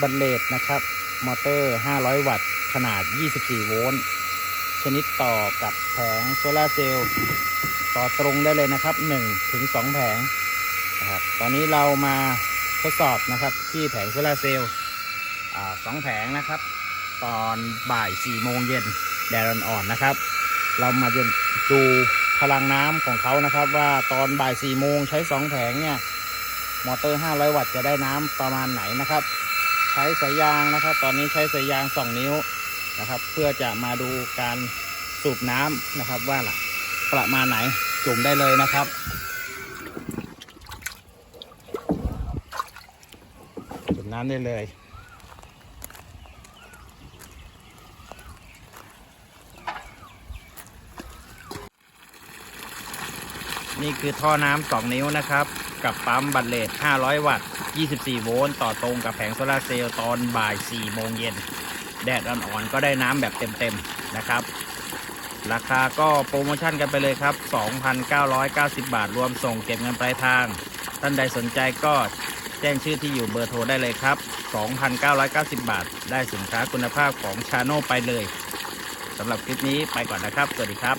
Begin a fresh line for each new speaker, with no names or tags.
บัลเลตนะครับ มอเตอร์ 500 วัตต์ ขนาด 24 โวลต์ ชนิดต่อกับแผงโซลาเซลล์ต่อตรงได้เลยนะครับ1ถึง2แผงนะครับ ตอนนี้เรามาทดสอบนะครับที่แผงโซลาเซลล์สองแผงนะครับ ตอนบ่าย4โมงเย็นแดดอ่อนๆนะครับ เรามาดูพลังน้ำของเขานะครับ ว่าตอนบ่าย4โมงใช้ 2 แผงเนี่ย มอเตอร์ 500 วัตต์จะได้น้ำประมาณไหนนะครับ ช้สายยางนะครับ ตอนนี้ใช้สายยาง 2 นิ้วนะครับ เพื่อจะมาดูการสูบน้ำนะครับ ว่าล่ะประมาณไหนจุ่มได้เลยนะครับจุ่มน้ำได้เลย นี่คือท่อน้ำ2นิ้วนะครับ กับปั๊มบัตเลต500 วัตต์ 24 โวลต์ต่อตรงกับแผงโซลาเซลล์ตอนบ่าย 4 โมงเย็น แดดอ่อนๆก็ได้น้ำแบบเต็มๆนะครับ ราคาก็โปรโมชั่นกันไปเลยครับ 2,990 บาท รวมส่งเก็บเงินปลายทาง ท่านใดสนใจก็แจ้งชื่อที่อยู่เบอร์โทรได้เลยครับ 2,990 บาท ได้สินค้าคุณภาพของชาโน่ไปเลยสำหรับคลิปนี้ไปก่อนนะครับ สวัสดีครับ